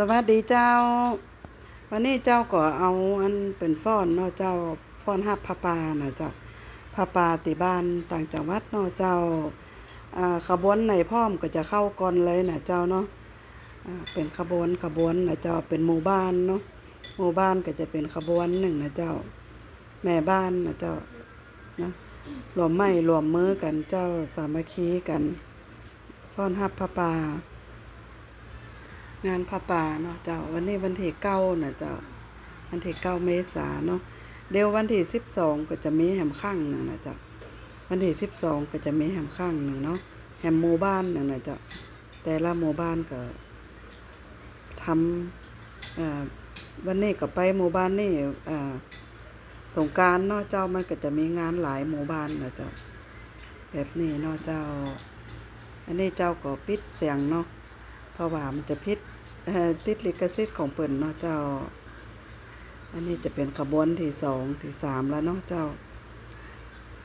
สวัสดีเจ้า วันนี้เจ้าก็เอาอันเป็นฟ้อนเนาะเจ้าฟ้อนฮับพระปานะเจ้าพระปาติบ้านต่างจังหวัดเนาะเจ้าขบวนไหนพร้อมก็จะเข้าก่อนเลยนะเจ้าเนาะเป็นขบวนขบวนนะเจ้าเป็นหมู่บ้านเนาะหมู่บ้านก็จะเป็นขบวนหนึ่งนะเจ้า แม่บ้านนะเจ้านะรวมไม้รวมมือกันเจ้าสามัคคีกัน ฟ้อนฮับพระปา งานพระป่าเนาะเจ้าวันนี้วันที่เก้านะเจ้าวันที่เก้าเมษาเนาะเดี๋ยววันที่สิบสองก็จะมีแหมข้างหนึ่งนะเจ้าวันที่สิบสองก็จะมีแหมข้างหนึ่งเนาะแหมหมู่บ้านหนึ่งนะเจ้าแต่ละหมู่บ้านก็ทำวันนี้ก็ไปหมู่บ้านนี่สงการเนาะเจ้ามันก็จะมีงานหลายหมู่บ้านนะเจ้าแบบนี้เนาะเจ้า อันนี้เจ้าก็ปิดเสียงเนาะ เพราะว่ามันจะพิษติดลิขสิทธิ์ของเปิ่นเนาะเจ้า อันนี้จะเป็นขบวนที่สองที่สามแล้วเนาะเจ้า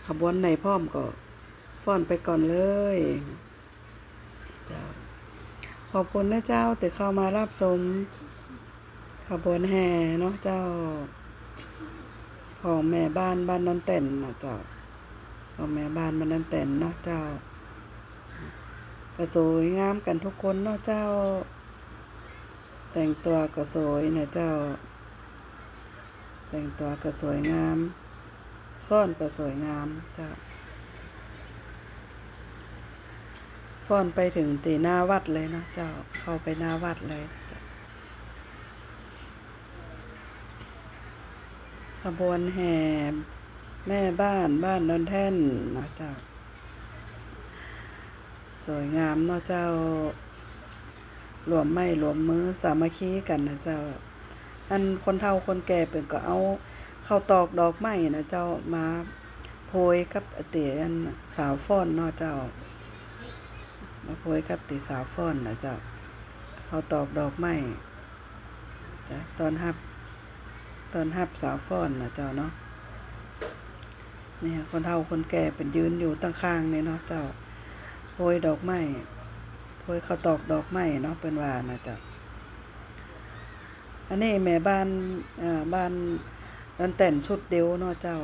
ขบวนในพร้อมก็ฟ้อนไปก่อนเลย เจ้า ขอบคุณนะเจ้าที่เข้ามารับชมขบวนแห่เนาะเจ้า ของแม่บ้านบ้านนันเต็นนะเจ้า ของแม่บ้านบ้านนันเต็นเนาะเจ้า ก็สวยงามกันทุกคนเนาะเจ้า แต่งตัวก็สวยนะเจ้า แต่งตัวก็สวยงามฟ้อนก็สวยงามเจ้าฟ้อนไปถึงตีหน้าวัดเลยเนาะเจ้าเข้าไปหน้าวัดเลยนะเจ้าขบวนแห่แม่บ้านบ้านนนแท่นนะเจ้า สวยงามเนาะเจ้ารวมไม้รวมมือสามัคคีกันนะเจ้า อันคนเฒ่าคนแก่เปิ่นก็เอาข้าวตอกดอกไม้นะเจ้ามาโพยกับอติอันสาวฟ้อนเนาะเจ้า มาโพยกับติสาวฟ้อนนะเจ้าข้าตอกดอกไม้จ้ะตอนฮับ ตอนฮับสาวฟ้อนนะเจ้าเนาะเนี่ยคนเฒ่าคนแก่เป็นยืนอยู่ตั้งข้างเนี่ยเนาะเจ้า โพยดอกไม้โพยข้าวตอกดอกไม้เนาะเป็นว่านะจ๊ะอันนี้แม่บ้านอ่าบ้านนันแต่นชุดเดียวเนาะเจ้า